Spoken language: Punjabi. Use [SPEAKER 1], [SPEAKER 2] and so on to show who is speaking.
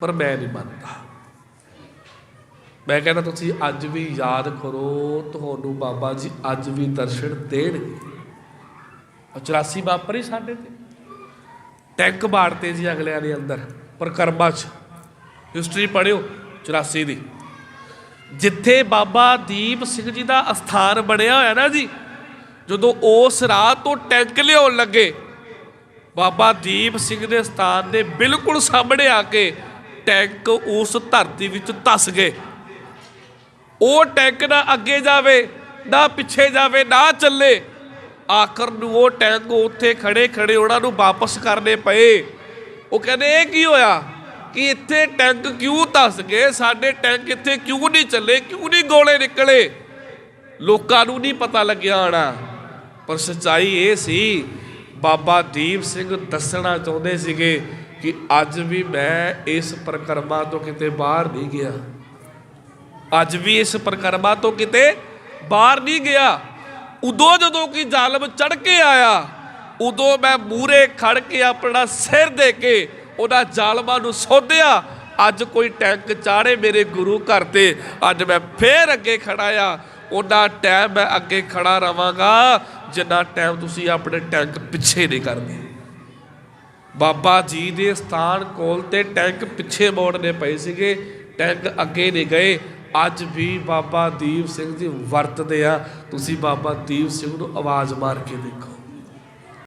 [SPEAKER 1] ਪਰ ਮੈਂ ਨਹੀਂ ਮੰਨਦਾ। ਮੈਂ ਕਹਿੰਦਾ ਤੁਸੀਂ ਅੱਜ ਵੀ ਯਾਦ ਕਰੋ, ਤੁਹਾਨੂੰ ਬਾਬਾ ਜੀ ਅੱਜ ਵੀ ਦਰਸ਼ਨ ਦੇਣਗੇ। ਉਹ 84 ਵਾਪਰੀ ਸਾਡੇ ਤੇ। ਟੈਂਕ ਬਾੜਤੇ ਜੀ ਅਗਲਿਆਂ ਦੇ ਅੰਦਰ, ਪ੍ਰਕਰਮਾ ਚ। ਹਿਸਟਰੀ ਪੜਿਓ 84 ਦੀ। ਜਿੱਥੇ ਬਾਬਾ ਦੀਪ ਸਿੰਘ ਜੀ ਦਾ ਅਸਥਾਨ ਬਣਿਆ ਹੋਇਆ ਨਾ ਜੀ, ਜਦੋਂ ਉਸ ਰਾਹ ਤੋਂ ਟੈਂਕ ਲਿਆਉਣ ਲੱਗੇ, ਬਾਬਾ ਦੀਪ ਸਿੰਘ ਦੇ ਸਥਾਨ ਦੇ ਬਿਲਕੁਲ ਸਾਹਮਣੇ ਆ ਕੇ ਟੈਂਕ ਉਸ ਧਰਤੀ ਵਿੱਚ ਧਸ ਗਏ। ਉਹ ਟੈਂਕ ਨਾ ਅੱਗੇ ਜਾਵੇ, ਨਾ ਪਿੱਛੇ ਜਾਵੇ, ਨਾ ਚੱਲੇ। ਆਖਰ ਨੂੰ ਉਹ ਟੈਂਕ ਉੱਥੇ ਖੜੇ ਖੜੇ ਉਹਨਾਂ ਨੂੰ ਵਾਪਸ ਕਰਨੇ ਪਏ। ਉਹ ਕਹਿੰਦੇ, ਇਹ ਕੀ ਹੋਇਆ? ਕਿ ਇੱਥੇ ਟੈਂਕ ਕਿਉਂ ਧਸ ਗਏ? ਸਾਡੇ ਟੈਂਕ ਇੱਥੇ ਕਿਉਂ ਨਹੀਂ ਚੱਲੇ? ਕਿਉਂ ਨਹੀਂ ਗੋਲੇ ਨਿਕਲੇ? ਲੋਕਾਂ ਨੂੰ ਨਹੀਂ ਪਤਾ ਲੱਗਿਆ ਹੋਣਾ ਪਰ ਸੱਚਾਈ ਇਹ ਸੀ, ਬਾਬਾ ਦੀਪ ਸਿੰਘ ਦੱਸਣਾ ਚਾਹੁੰਦੇ ਸੀਗੇ ਕਿ ਅੱਜ ਵੀ ਮੈਂ ਇਸ ਪ੍ਰਕਰਮਾ ਤੋਂ ਕਿਤੇ ਬਾਹਰ ਨਹੀਂ ਗਿਆ। ਅੱਜ ਵੀ ਇਸ ਪ੍ਰਕਰਮਾ ਤੋਂ ਕਿਤੇ ਬਾਹਰ ਨਹੀਂ ਗਿਆ। ਉਦੋਂ ਜਦੋਂ ਕਿ ਜ਼ਾਲਮ ਚੜ ਕੇ ਆਇਆ, ਉਦੋਂ ਮੈਂ ਮੂਰੇ ਖੜ ਕੇ ਆਪਣਾ ਸਿਰ ਦੇ ਕੇ ਉਹਨਾਂ ਜ਼ਾਲਮਾਂ ਨੂੰ ਸੋਧਿਆ, ਅੱਜ ਕੋਈ ਟੈਂਕ ਚਾੜੇ ਮੇਰੇ ਗੁਰੂ ਘਰ ਤੇ, ਅੱਜ ਮੈਂ ਫੇਰ ਅੱਗੇ ਖੜਾ ਆ। ਉਹਨਾਂ ਟਾਈਮ ਮੈਂ ਅੱਗੇ ਖੜਾ ਰਵਾਂਗਾ, ਜਿੰਨਾ ਟਾਈਮ ਤੁਸੀਂ ਆਪਣੇ ਟੈਂਕ ਪਿੱਛੇ ਨਹੀਂ ਕਰਦੇ ਬਾਬਾ ਜੀ ਦੇ ਸਥਾਨ ਕੋਲ ਤੇ ਟੈਂਕ ਪਿੱਛੇ ਮੋੜਨੇ ਪਏ ਸੀਗੇ, ਟੈਂਕ ਅੱਗੇ ਨਹੀਂ ਗਏ। ਅੱਜ ਵੀ ਬਾਬਾ ਦੀਪ ਸਿੰਘ ਜੀ ਵਰਤਦੇ ਆ। ਤੁਸੀਂ ਬਾਬਾ ਦੀਪ ਸਿੰਘ ਨੂੰ ਆਵਾਜ਼ ਮਾਰ ਕੇ ਦੇਖੋ।